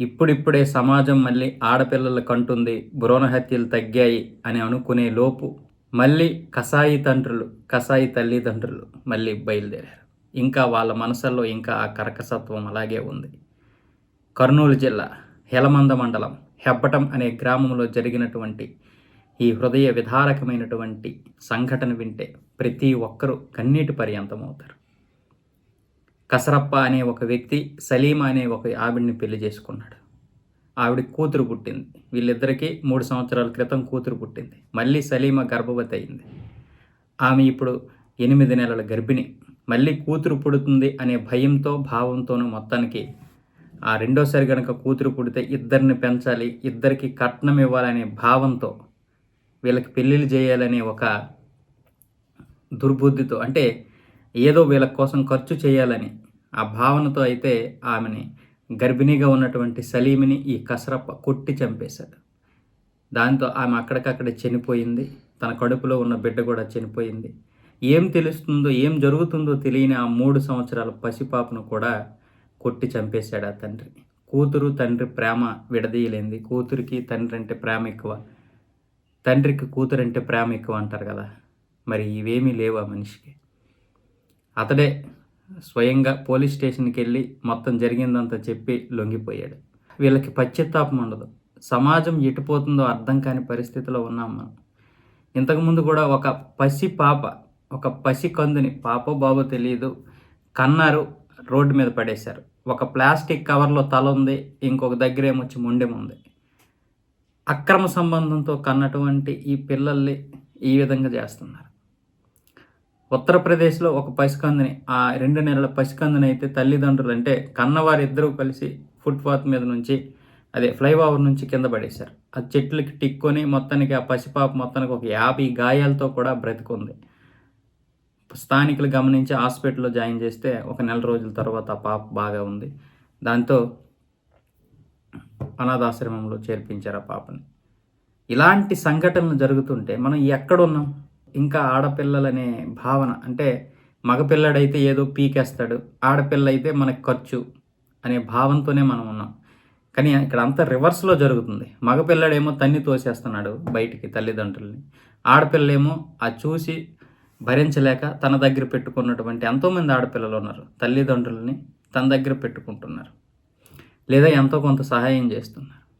ఇప్పుడిప్పుడే సమాజం మళ్ళీ ఆడపిల్లల కంటుంది భ్రూణ హత్యలు తగ్గాయి అని అనుకునే లోపు మళ్ళీ కసాయి తండ్రులు కసాయి తల్లిదండ్రులు మళ్ళీ బయలుదేరారు. ఇంకా వాళ్ళ మనసుల్లో ఇంకా ఆ కరకసత్వం అలాగే ఉంది. కర్నూలు జిల్లా హెలమంద మండలం హెబ్బటం అనే గ్రామంలో జరిగినటువంటి ఈ హృదయ విధారకమైనటువంటి సంఘటన వింటే ప్రతి ఒక్కరూ కన్నీటి పర్యంతమవుతారు. కసరప్ప అనే ఒక వ్యక్తి సలీమా అనే ఒక ఆవిడ్ని పెళ్ళి చేసుకున్నాడు. ఆవిడ కూతురు పుట్టింది. వీళ్ళిద్దరికీ మూడు సంవత్సరాల క్రితం కూతురు పుట్టింది. మళ్ళీ సలీమా గర్భవతి అయింది. ఆమె ఇప్పుడు ఎనిమిది నెలల గర్భిణి. మళ్ళీ కూతురు పుడుతుంది అనే భయంతో భావంతోనూ మొత్తానికి ఆ రెండోసారి కనుక కూతురు పుడితే ఇద్దరిని పెంచాలి ఇద్దరికి కట్నం ఇవ్వాలనే భావంతో వీళ్ళకి పెళ్ళిళ్ళు చేయాలనే ఒక దుర్బుద్ధితో అంటే ఏదో వీళ్ళ కోసం ఖర్చు చేయాలని ఆ భావనతో అయితే ఆమెని గర్భిణీగా ఉన్నటువంటి సలీమిని ఈ కసరప్ప కొట్టి చంపేశాడు. దాంతో ఆమె అక్కడికక్కడే చనిపోయింది. తన కడుపులో ఉన్న బిడ్డ కూడా చనిపోయింది. ఏం తెలుస్తుందో ఏం జరుగుతుందో తెలియని ఆ మూడు సంవత్సరాల పసిపాపను కూడా కొట్టి చంపేశాడు ఆ తండ్రి. కూతురు తండ్రి ప్రేమ విడదీయలేంది కూతురికి తండ్రి అంటే ప్రేమ ఎక్కువ. తండ్రికి కూతురు అంటే ప్రేమ ఎక్కువ అంటారు కదా. మరి ఇవేమీ లేవు ఆ మనిషికి? అతడే స్వయంగా పోలీస్ స్టేషన్కి వెళ్ళి మొత్తం జరిగిందంతా చెప్పి లొంగిపోయాడు. వీళ్ళకి పశ్చిత్తాపం ఉండదు. సమాజం ఎటుపోతుందో అర్థం కాని పరిస్థితిలో ఉన్నాం మనం. ఇంతకుముందు కూడా ఒక పసి పాప ఒక పసి కందుని పాప బాబో తెలియదు కన్నారు రోడ్డు మీద పడేశారు. ఒక ప్లాస్టిక్ కవర్లో తల ఉంది ఇంకొక దగ్గర ఏమొచ్చి మొండెం ఉంది. అక్రమ సంబంధంతో కన్నటువంటి ఈ పిల్లల్ని ఈ విధంగా చేస్తున్నారు. ఉత్తరప్రదేశ్లో ఒక పసికందుని ఆ రెండు నెలల పసికందుని అయితే తల్లిదండ్రులు అంటే కన్నవారిద్దరూ కలిసి ఫుట్పాత్ మీద నుంచి అదే ఫ్లైఓవర్ నుంచి కింద పడేశారు. ఆ చెట్లకి టిక్కొని మొత్తానికి ఆ పసిపాప మొత్తానికి ఒక యాభై గాయాలతో కూడా బ్రతికుంది. స్థానికులు గమనించి హాస్పిటల్లో జాయిన్ చేస్తే ఒక నెల రోజుల తర్వాత ఆ పాప బాగా ఉంది. దాంతో అనాథాశ్రమంలో చేర్పించారు ఆ పాపని. ఇలాంటి సంఘటనలు జరుగుతుంటే మనం ఎక్కడున్నాం ఇంకా ఆడపిల్లలనే భావన. అంటే మగపిల్లడైతే ఏదో పీకేస్తాడు ఆడపిల్ల అయితే మనకు ఖర్చు అనే భావంతోనే మనం ఉన్నాం. కానీ ఇక్కడ అంతా రివర్స్లో జరుగుతుంది. మగపిల్లడేమో తన్ని తోసేస్తున్నాడు బయటికి తల్లిదండ్రుల్ని. ఆడపిల్లేమో ఆ చూసి భరించలేక తన దగ్గర పెట్టుకున్నటువంటి ఎంతోమంది ఆడపిల్లలు ఉన్నారు. తల్లిదండ్రుల్ని తన దగ్గర పెట్టుకుంటున్నారు. లేదా ఎంతో కొంత సహాయం చేస్తున్నారు.